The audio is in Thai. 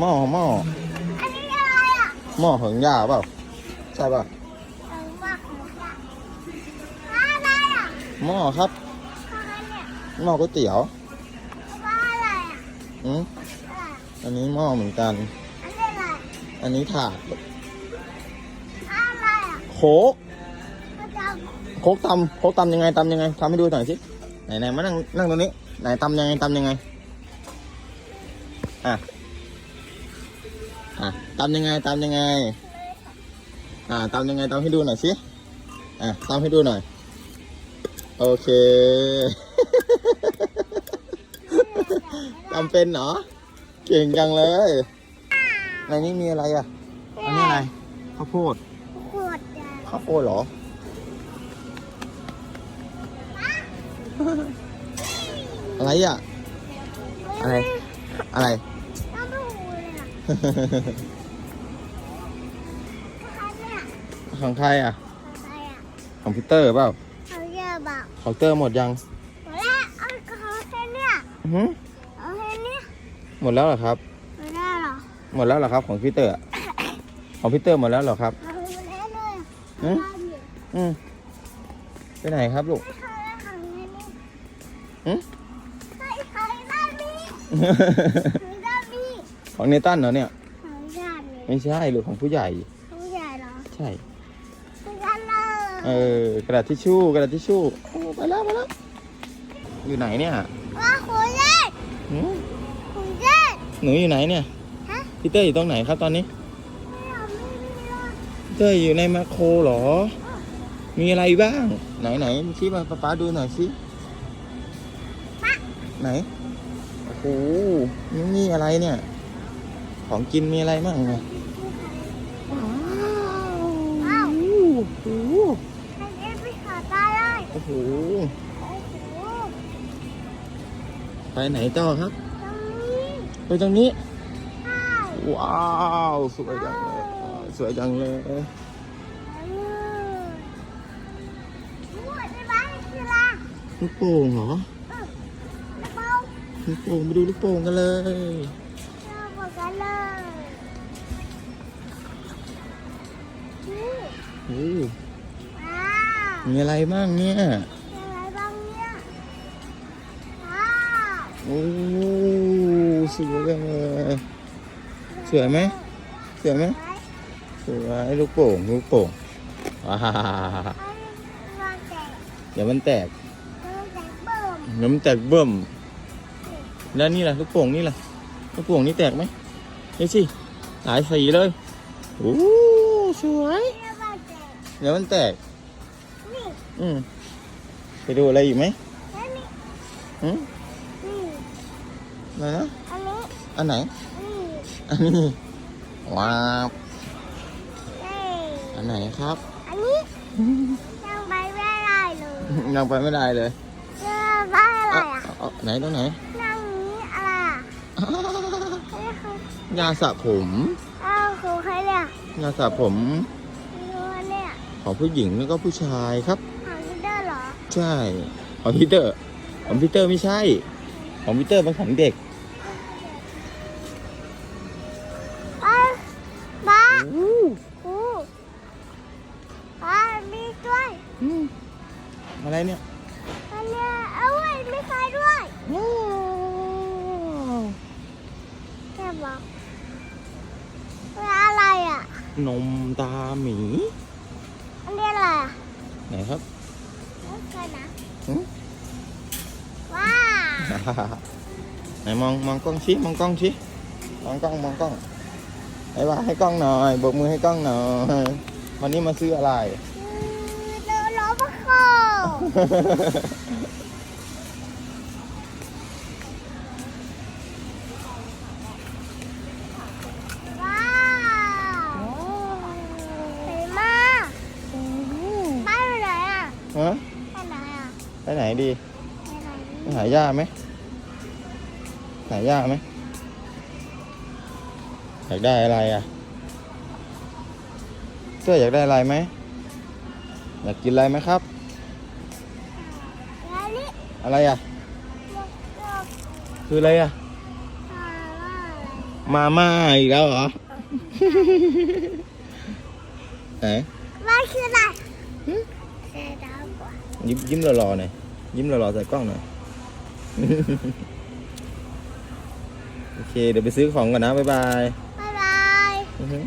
หม้อหม้ออันนี้อะไรอะหม้อเหิงย่าเปล่าใช่ป่ะเออว่าของจ้ะอะไรอะหม้อครับอะไรเนี่ยหม้อก๋วยเตี๋ยวว่าอะไรอะอืมอะไรอันนี้หม้อเหมือนกัน อันนี้อะไรอันนี้ถาดอะไรอะโค้กก็จะโค้กตำโค้กตำยังไงตำยังไงทำให้ดูหน่อยสิไหนไหนมานั่งนั่งตรงนี้ไหนตำยังไงตำยังไงอะ อะตำยังไงตำยังไง อ่าตำยังไงตำให้ดูหน่อยสิอะตำให้ดูหน่อย โอเคตำเป็นเหรอเก่งจังเลยในนี้มีอะไรอะอันนี้อะไรข้าวโพดขวดจ้ะข้าวโพดเหรอ อะไรอะอะไร อะไร ของใครอะใครอะ ของพีเตอร์เปล่าเขาเยอะบอกของเตอร์หมดยัง หมดแล้วเอาเขาแค่เนี่ยอื้อหือเอาแค่เนี่ยหมดแล้วเหรอครับไม่ได้หรอหมดแล้วเหรอครับของพีเตอร์อะของพีเตอร์หมดแล้วเหรอครับเอาไปแล้วเลยอืมอืมไปไหนครับลูกไม่เขาได้ของแค่นี้อืม ของเนตันเหรอเนี่ย ของญาติเลยไม่ใช่ลูกของผู้ใหญ่ของใหญ่เหรอใช่ของญาติเลยเออกระดาษทิชชู่กระดาษทิชชู่โอ้ไปแล้วไปแล้วอยู่ไหนเนี่ยว่าของญาติหืมของญาติหนูอยู่ไหนเนี่ยฮะพีเตอร์อยู่ตรงไหนครับตอนนี้ไม่เอาไม่มีเลยพีเตอร์อยู่ในแมคโครเหรอ มีอะไรบ้าง ไหนไหนชี้มาป๊าป๊าดูหน่อยสิไหนโอ้โหนี่นี่อะไรเนี่ย ของกินมีอะไรบ้างเนี่ยว้าวว้าวโอ้โหให้เอ็นไปหาตาเลยโอ้โหโอ้โหไปไหนต่อครับตรงนี้ไปตรงนี้ ใช่ว้าวสวยจังเลยสวยจังเลยเออรู้ว่าได้ไหมคืออะไรลูกโป่งเหรอกระเป๋า ลูกโป่งไปดูลูกโป่งกันเลย โอ้ว้าวมีอะไรบ้างเนี่ยมีอะไรบ้างเนี่ย ว้าวโอ้สวยจังเลยสวยไหมสวยไหมไว้สวยลูกโป่งลูกโป่งว้าให้วางแจกเดี๋ยวมันแตกวางแจกเบิ่มเดี๋ยวมันแตกเบิ่มแล้วนี่ล่ะลูกโป่งนี่ล่ะลูกโป่งนี่แตกไหมนี่สิหลายสีเลยโอ้สวยเรียกว่าแจก เดี๋ยวมันแตก นี่อืมไปดูอะไรอีกไหมและนี่อืมนี่อะไรนะ อันนี้อันไหน นี่อันนี้ว้าวเอ้ยอันไหนครับ อันนี้ยังไปไม่ได้เลยยังไปไม่ได้เลยจะได้อะไรอะอะเอาไหนตรงไหนนั่งนี้อะไรอะเอ้ยคือยาสระผมอ้าวคือใครเนี่ยยาสระผมดูเนี่ย ของผู้หญิงแล้วก็ผู้ชายครับหางเด้อเหรอใช่ของพีเตอร์ของพีเตอร์ไม่ใช่ ของพีเตอร์เป็นของเด็กอ้าวบ้าโอ้ครูบ้ามีด้วยอืมอะไรเนี่ย อันเนี้ยเอาไว้มีใครด้วยว้าวแค่บอกว่าอะไรอะ นมตาหมี อันนี้อะไรอะไหนครับไม่เคยนะหืมว้าวไหนมองมองกล้องชี้มองกล้องชี้มองกล้องมองกล้องไอ้ว่าให้กล้องหน่อยโบกมือให้กล้องหน่อยวันนี้มาซื้ออะไรอืมเดินล้อมาโค ดีไปไหนไปหาย่าไหมหาย่าไหมอยากได้อะไรอะเจ้าอยากได้อะไรไหมอยากกินอะไรไหมครับแล้วนี่อะไรอะเลือกเลือกคืออะไรอะอ่าว่าอะไรมาม่าอีกแล้วเหรอไหนว่าคืออะไรเสร็จแล้วกว่ายิ้มยิ้มรอๆหน่อย ยิ้มรอๆใส่กล้องหน่อย โอเค เดี๋ยวไปซื้อของก่อนนะ บ๊ายบาย บ๊ายบายอือฮึ